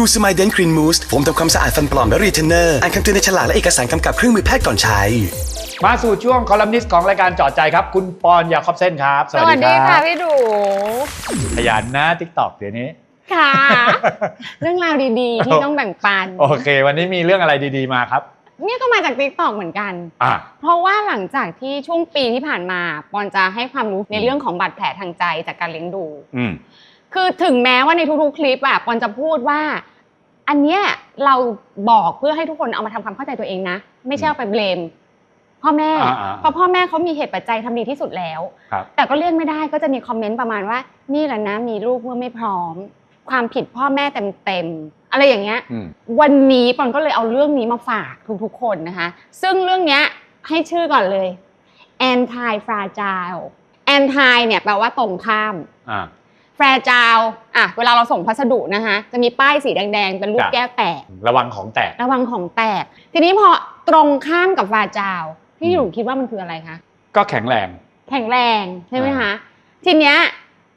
ฟูสมายเดนครีนมูสโฟมทำความสะอาดฟันปลอมและรีเทนเนอร์อ่านคำเตือนในฉลากและเอกสารกำกับเครื่องมือแพทย์ก่อนใช้ มาสู่ช่วงคอลัมนิสต์ของรายการเจอดใจครับ คุณปอนยาคอบเส้นครับสสวัสวัสดีดีคค่ะรับพี่ดูขยันนะทิกตอกเดี๋ยวนี้ค่ะ เรื่องราวดีๆ ที่ต้องแบ่งปัน โอเค วันนี้มีเรื่องอะไรดีๆมาครับเนี่ยก็มาจากติ๊กตอกเหมือนกันอะเพราะว่าหลังจากที่ช่วงปีที่ผ่านมาปอนจะให้ความรู้ในเรื่องของบาดแผลทางใจจากการเลี้ยงดูอืมคือถึงแม้ว่าในทุกๆคลิปอะปอนจะพูดว่า อันเนี้ยเราบอกเพื่อให้ทุกคนเอามาทำความเข้าใจตัวเองนะ ไม่ใช่เอาไปเบลม พ่อแม่ อ่าๆเพราะพ่อแม่เขามีเหตุปัจจัยทำดีที่สุดแล้ว ครับ แต่ก็เลี่ยงไม่ได้ก็จะมีคอมเมนต์ประมาณว่า นี่แหละนะมีลูกเมื่อไม่พร้อม ความผิดพ่อแม่เต็มๆอะไรอย่างเงี้ย อืม วันนี้ปอนก็เลยเอาเรื่องนี้มาฝากทุกๆคนนะคะ ซึ่งเรื่องเนี้ยให้ชื่อก่อนเลย anti fragile anti เนี่ยแปลว่าตรงข้าม อ่า fragile อะเวลาเราส่งพัสดุนะคะจะมีป้ายสีแดงๆ เป็นรูปจ้ะ แก้วแตก ระวังของแตก ระวังของแตก ทีนี้พอตรงข้ามกับ fragile พี่อืม หนูคิดว่ามันคืออะไรคะก็แข็งแรง แข็งแรงใช่ไหมอ่าคะทีเนี้ย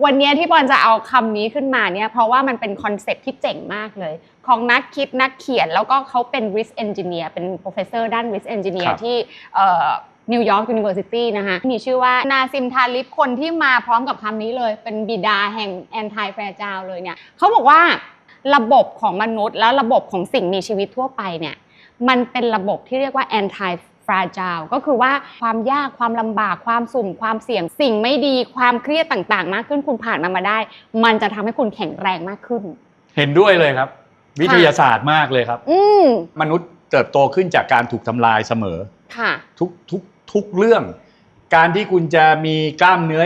วันเนี้ยที่บอลจะเอาคำนี้ขึ้นมาเนี่ยเพราะว่ามันเป็นคอนเซ็ปต์ที่เจ๋งมากเลย ของนักคิดนักเขียนแล้วก็เขาเป็น risk engineer เป็น professor ด้าน risk engineer ที่ นิวยอร์ก University นะคะมีชื่อว่านาซิมทาลิฟคนที่มาพร้อมกับคำนี้เลย เป็นบิดาแห่ง anti fragile เลยเนี่ยเขาบอกว่าระบบของมนุษย์ แล้วระบบของสิ่งมีชีวิตทั่วไปเนี่ยมันเป็นระบบที่เรียกว่า anti fragile ก็คือว่าความยากความลำบากความสุ่มความเสี่ยงสิ่งไม่ดีความเครียดต่างๆ มากขึ้นคุณผ่านมันมาได้ มันจะทำให้คุณแข็งแรงมากขึ้น เห็นด้วยเลยครับ วิทยาศาสตร์มากเลยครับ อืมมนุษย์เติบโตขึ้นจากการถูกทำลายเสมอค่ะ ทุกทุก ทุกเรื่อง การที่คุณจะมีกล้ามเนื้อ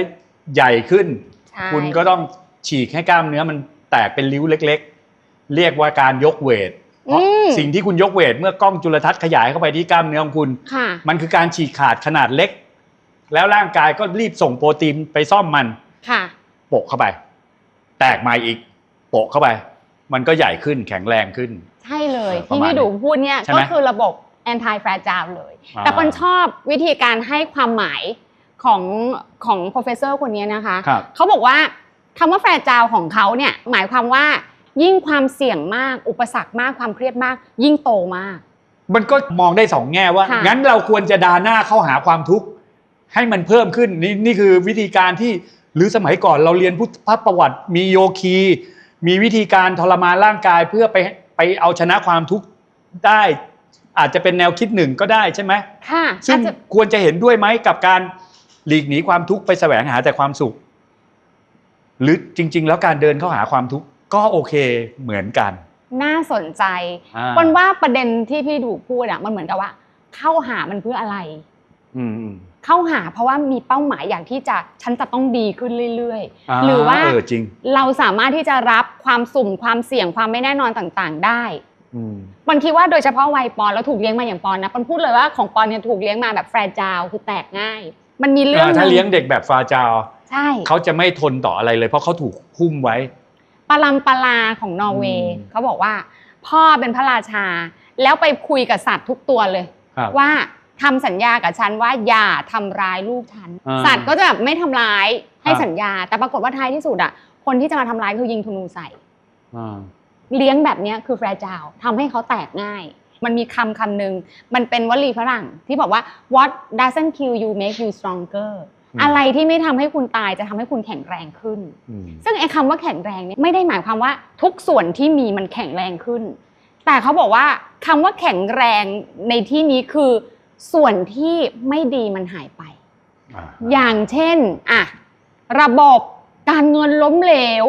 ใหญ่ขึ้นใช่คุณก็ต้องฉีกให้กล้ามเนื้อมันแตกเป็นริ้วเล็ก ๆ เรียกว่าการยกเวทเพราะอืมสิ่งที่คุณยกเวทเมื่อกล้องจุลทรรศน์ขยายเข้าไปที่กล้ามเนื้อของคุณค่ะมันคือการฉีกขาดขนาดเล็ก แล้วร่างกายก็รีบส่งโปรตีนไปซ่อมมันค่ะโปะเข้าไป แตกมาอีกโปะเข้าไป มันก็ใหญ่ขึ้นแข็งแรงขึ้น ใช่เลยเออประที่มาณพี่ดูพูดเนี่ยใช่ไหมก็คือระบบ anti fragile เลยอ่าแต่ปอนชอบวิธีการให้ความหมายของของ professor คนนี้นะคะครับเขาบอกว่าคำว่าแฟร์จาวของเขาเนี่ยหมายความว่ายิ่งความเสี่ยงมากอุปสรรคมากความเครียดมาก ยิ่งโตมาก มันก็มองได้สองแง่ว่าค่ะงั้นเราควรจะดาหน้าเข้าหาความทุกข์ให้มันเพิ่มขึ้นนี่นี่คือวิธีการที่หรือสมัยก่อนเราเรียนพุทธประวัติมีโยคี มีวิธีการทรมานร่างกายเพื่อไปไปเอาชนะความทุกข์ได้ อาจจะเป็นแนวคิดหนึ่งก็ได้ใช่ไหมค่ะซึ่งอาจจะควรจะเห็นด้วยไหมกับการหลีกหนีความทุกข์ไปแสวงหาแต่ความสุข หรือจริง ๆ แล้วการเดินเข้าหาความทุกข์ก็โอเคเหมือนกัน น่าสนใจอ่าวันว่าประเด็นที่พี่ดูพูดอะมันเหมือนกับว่า เข้าหามันเพื่ออะไรอืมอืมเข้าหาเพราะว่ามีเป้าหมายอย่างที่จะฉันจะต้องดีขึ้นเรื่อยาๆหรือว่าเออจริงเราสามารถที่จะรับความสุ่มความเสี่ยงความไม่แน่นอนต่างๆ ได้อืม ปอนคิดว่าโดยเฉพาะวัยปอนแล้วถูกเลี้ยงมาอย่างปอนนะปอนพูดเลยว่าของปอนเนี่ยถูกเลี้ยงมาแบบแฟร์จาวคือแตกง่าย มันมีเรื่องอ่าถ้าหนึ่เลี้ยงเด็กแบบฟาจาวใช่เขาจะไม่ทนต่ออะไรเลย เพราะเขาถูกหุ้มไว้ปาลัมปาลาของนอร์เวย์อืมเขาบอกว่า พ่อเป็นพระราชา แล้วไปคุยกับสัตว์ทุกตัวเลยครับว่าทำสัญญากับฉันว่าอย่าทำร้ายลูกฉันอ่าสัตว์ก็จะแบบไม่ทำร้ายให้ครับสัญญา แต่ปรากฏว่าท้ายที่สุดอะคนที่จะมาทำร้ายคือยิงธนูใส่อ่า เลี้ยงแบบเนี้ยคือแฟร์จาวทำให้เขาแตกง่าย มันมีคำคำหนึ่งมันเป็นวลีฝรั่งที่บอกว่า what doesn't kill you make you stronger อืมอะไรที่ไม่ทำให้คุณตายจะทำให้คุณแข็งแรงขึ้นอืมซึ่งไอ้คำว่าแข็งแรงเนี่ยไม่ได้หมายความว่าทุกส่วนที่มีมันแข็งแรงขึ้น แต่เขาบอกว่าคำว่าแข็งแรงในที่นี้คือ ส่วนที่ไม่ดีมันหายไปอ่าอย่างเช่นอะระบบการเงินล้มเหลว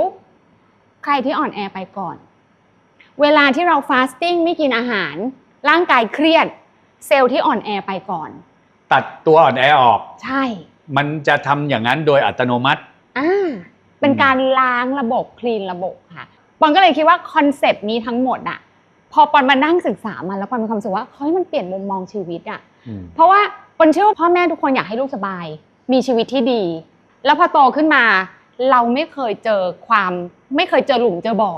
ใครที่อ่อนแอไปก่อน เวลาที่เราฟาสติ้งไม่กินอาหาร ร่างกายเครียด เซลล์ที่อ่อนแอไปก่อน ตัดตัวอ่อนแอออก ใช่ มันจะทำอย่างนั้นโดยอัตโนมัติอ่าเป็นการล้างระบบคลีนระบบค่ะปอนก็เลยคิดว่าคอนเซปต์นี้ทั้งหมดอะพอปอนมานั่งศึกษามันแล้วปอนมีความรู้สึกว่าเฮ้ยมันเปลี่ยนมุมมองชีวิตอะอืมเพราะว่าปอนเชื่อว่าพ่อแม่ทุกคนอยากให้ลูกสบาย มีชีวิตที่ดี แล้วพอโตขึ้นมา เราไม่เคยเจอความไม่เคยเจอหลุมเจอบ่อ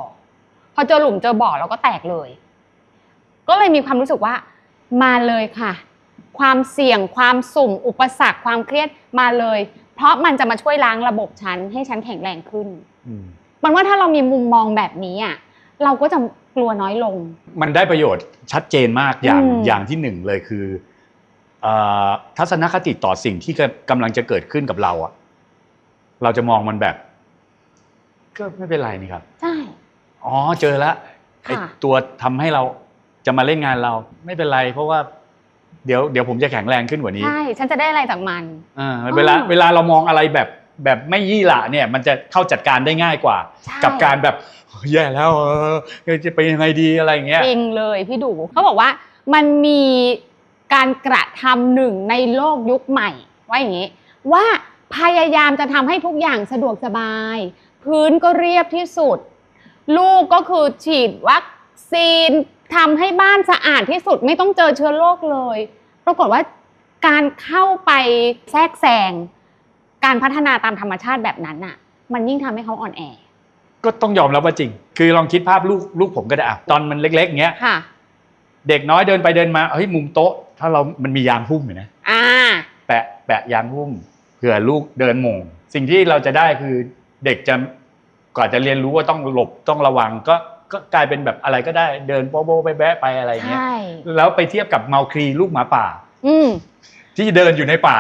พอเจอหลุมเจอบ่อเราก็แตกเลย ก็เลยมีความรู้สึกว่า มาเลยค่ะ ความเสี่ยงความสุ่ม อุปสรรคความเครียดมาเลย เพราะมันจะมาช่วยล้างระบบฉันให้ฉันแข็งแรงขึ้นอืมมันว่าถ้าเรามีมุมมองแบบนี้อะเราก็จะกลัวน้อยลง มันได้ประโยชน์ชัดเจนมากอย่างอืมอย่างที่หนึ่งเลยคือเอ่อทัศนคติต่อสิ่งที่กำลังจะเกิดขึ้นกับเราอะเราจะมองมันแบบ ก็ไม่เป็นไรนี่ครับ ใช่ อ๋อเจอแล้วไอ้ค่ะตัวทำให้เราจะมาเล่นงานเราไม่เป็นไร เพราะว่าเดี๋ยวเดี๋ยวผมจะแข็งแรงขึ้นกว่านี้ใช่ฉันจะได้อะไรจากมันอ่าเวลาอ๋อเวลาเรามองอะไรแบบแบบไม่ยี่หละเนี่ยมันจะเข้าจัดการได้ง่ายกว่าใช่กับการแบบแย่แล้วเออจะไปยังไงดีอะไรอย่างเงี้ยจริงเลยพี่ดูเขาบอกว่ามันมีการกระทำหนึ่งในโลกยุคใหม่ว่าอย่างนี้ว่าพยายามจะทำให้ทุกอย่างสะดวกสบาย พื้นก็เรียบที่สุด ลูกก็คือฉีดวัคซีนทำให้บ้านสะอาดที่สุดไม่ต้องเจอเชื้อโรคเลย ปรากฏว่าการเข้าไปแทรกแซงการพัฒนาตามธรรมชาติแบบนั้นน่ะ มันยิ่งทำให้เขาอ่อนแอ ก็ต้องยอมรับว่าจริง คือลองคิดภาพลูกลูกผมก็ได้อะตอนมันเล็กๆอย่างเงี้ยค่ะ เด็กน้อยเดินไปเดินมาเฮ้ยมุมโต๊ะ ถ้าเรามันมียางหุ้มอยู่นะอ่า แปะแปะยางหุ้มเผื่อลูกเดินหมงสิ่งที่เราจะได้คือเด็กจะ ก่อนจะเรียนรู้ว่าต้องหลบต้องระวังก็ก็กลายเป็นแบบอะไรก็ได้เดินโป๊ะโป๊ะแบะๆไปอะไรอย่างเงี้ย ใช่ แล้วไปเทียบกับเมาคลีลูกหมาป่า อืม ที่เดินอยู่ในป่า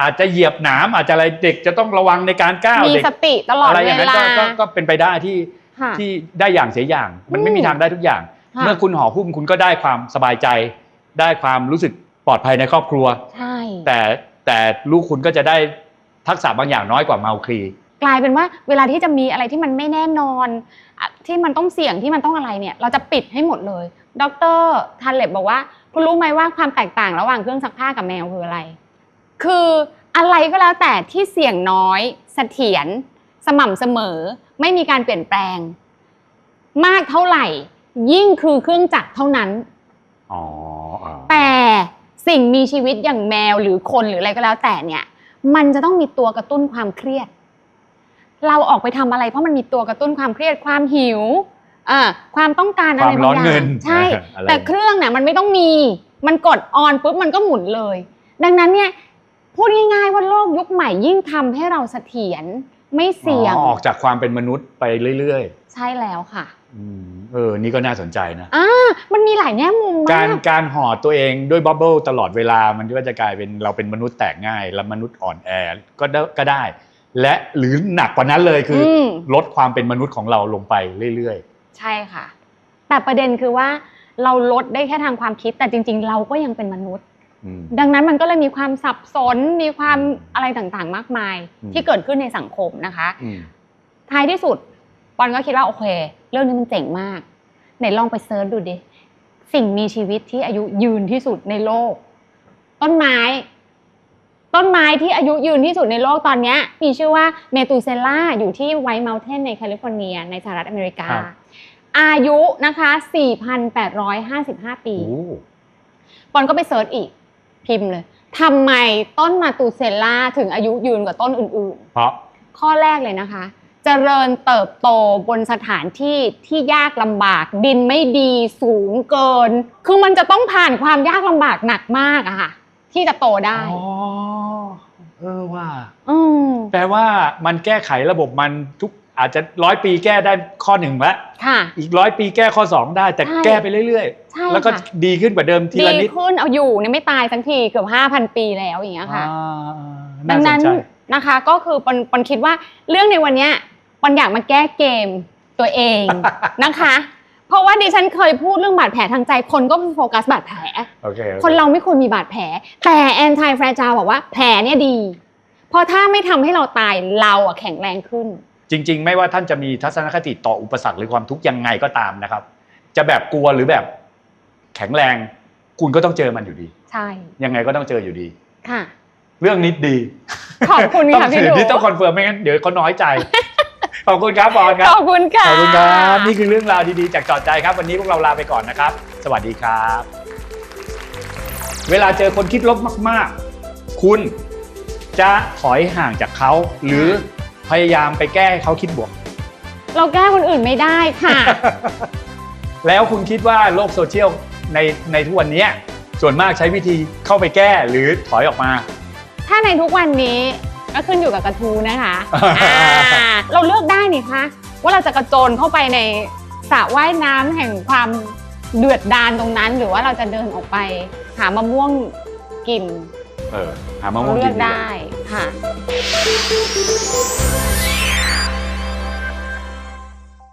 อาจจะเหยียบหนามอาจจะอะไรเด็กจะต้องระวังในการก้าวมีเด็กสติตลอดอะไรอเวย่างนั้นลาก็ก็ก็เป็นไปได้ที่ค่ะที่ได้อย่างเสียอย่าง มันไม่มีทางได้ทุกอย่าง ค่ะ เมื่อคุณห่อหุ้มคุณก็ได้ความสบายใจ ได้ความรู้สึกปลอดภัยในครอบครัว ใช่ แต่แต่ลูกคุณก็จะได้ทักษะบางอย่างน้อยกว่าเมาคลี กลายเป็นว่าเวลาที่จะมีอะไรที่มันไม่แน่นอนอะที่มันต้องเสี่ยงที่มันต้องอะไรเนี่ย เราจะปิดให้หมดเลย ดรทันเล็บบอกว่า คุณรู้ไหมว่าความแตกต่างระหว่างเครื่องซักผ้ากับแมวคืออะไร คืออะไรก็แล้วแต่ที่เสี่ยงน้อยเสถียรสม่ำเสมอ ไม่มีการเปลี่ยนแปลง มากเท่าไหร่ ยิ่งคือเครื่องจักรเท่านั้นอ๋ออ่าแต่สิ่งมีชีวิตอย่างแมวหรือคนหรืออะไรก็แล้วแต่เนี่ย มันจะต้องมีตัวกระตุ้นความเครียด เราออกไปทำอะไรเพราะมันมีตัวกระตุ้นความเครียดความหิวอ่าความต้องการอะไรความบาร้องนอย่าเงินงใช่อะไรแต่เครื่องเนี่ยมันไม่ต้องมี มันกดออนปุ๊บมันก็หมุนเลย ดังนั้นเนี่ยพูดง่ายๆว่าโลกยุคใหม่ยิ่งทำให้เราเสถียรไม่เสี่ยงอ๋อออกจากความเป็นมนุษย์ไปเรื่อยใช่แล้วค่ะๆอืมเออ นี่ก็น่าสนใจนะอ่ามันมีหลายแง่มุมการมากการห่อตัวเองด้วยบับเบิลตลอดเวลามันก็จะกลายเป็นเราเป็นมนุษย์แตกง่าย และมนุษย์อ่อนแอก็ได้ก็ได้ และหรือหนักกว่านั้นเลยคืออมลดความเป็นมนุษย์ของเราลงไปเรื่อยใช่ค่ะ แต่ประเด็นคือว่าเราลดได้แค่ทางความคิด แต่จริง ๆ เราก็ยังเป็นมนุษย์ๆอืมดังนั้นมันก็เลยมีความสับสนมีความอะไรต่างๆ มากมายอืมที่เกิดขึ้นในสังคมนะคะอืมท้ายที่สุดปอนก็คิดว่าโอเค เรื่องนี้มันเจ๋งมากไหนลองไปเซิร์ชดูดิสิ่งมีชีวิตที่อายุยืนที่สุดในโลก ต้นไม้ ต้นไม้ที่อายุยืนที่สุดในโลกตอนเนี้ยมีชื่อว่าเมตูเซล่าอยู่ที่ไวท์เมลเทนในแคลิฟอร์เนีย ในสหรัฐอเมริกา ครับ อายุนะคะ 4,855 ปี โอ้ปอนก็ไปเซิร์ชอีก พิมพ์เลยทำไมต้นมาตูเซลล่าถึงอายุยืนกว่าต้นอื่น เพราะๆ ข้อแรกเลยนะคะ เจริญเติบโตบนสถานที่ที่ยากลำบาก ดินไม่ดีสูงเกิน คือมันจะต้องผ่านความยากลำบากหนักมากอะค่ะ ที่จะโตได้อ๋อเออว่าอืมแปลว่ามันแก้ไขระบบมันทุกอาจจะร้อยปีแก้ได้ข้อหนึ่งแล้วค่ะอีกร้อยปีแก้ข้อสองได้ แต่ใช่แก้ไปเรื่อยใช่ๆแล้วก็ค่ะดีขึ้นกว่าเดิมทีดีละนิดขึ้นเอาอยู่เนี่ยไม่ตายทั้งทีเกือบห้าพันปีแล้วอย่างเงี้ยค่ะอ่าดัน่างสนนั้นใจนะคะก็คือปอนปอนคิดว่าเรื่องในวันเนี้ยปอนอยากมาแก้เกมตัวเองนะคะ เพราะว่าดิฉันเคยพูดเรื่องบาดแผลทางใจ คนก็โฟกัสบาดแผล โอเคโอเค คนเราไม่ควรมีบาดแผล แต่แอนตี้แฟรจาบอกว่าแผลเนี่ยดี เพราะถ้าไม่ทำให้เราตายเราอะแข็งแรงขึ้น จริง ๆ ไม่ว่าท่านจะมีทัศนคติต่ออุปสรรคหรือความทุกข์ยังไงก็ตามนะครับ จะแบบกลัวหรือแบบแข็งแรง คุณก็ต้องเจอมันอยู่ดี ใช่ยังไงก็ต้องเจออยู่ดี ค่ะ เรื่องนิดดีขอบคุณต้องค่ะพี่ถืดูที่ต้องคอนเฟิร์มไม่งั้นเดี๋ยวเขาน้อยใจ ขอบคุณครับบอลครัขบอบคุณค่ะ ขอบคุณครับ นี่คือเรื่องราวดีๆ จากจอดใจครับ วันนี้พวกเราลาไปก่อนนะครับ สวัสดีครับ เวลาเจอคนคิดลบมากๆ คุณจะถอยห่างจากเขา หรือพยายามไปแก้ให้เขาคิดบวก เราแก้คนอื่นไม่ได้ค่ะ แล้วคุณคิดว่าโลกโซเชียลในในทุกวันนี้ส่วนมากใช้วิธีเข้าไปแก้หรือถอยออกมา ถ้าในทุกวันนี้ ก็ขึ้นอยู่กับกระทูนะคะอ่าเราเลือกได้นี่คะว่าเราจะกระโจนเข้าไปในสระว่ายน้ำแห่งความเดือดดานตรงนั้น หรือว่าเราจะเดินออกไป หามะม่วงกิน เออหามะม่วงเลืกิอนกดีกว่า ได้ค่ะ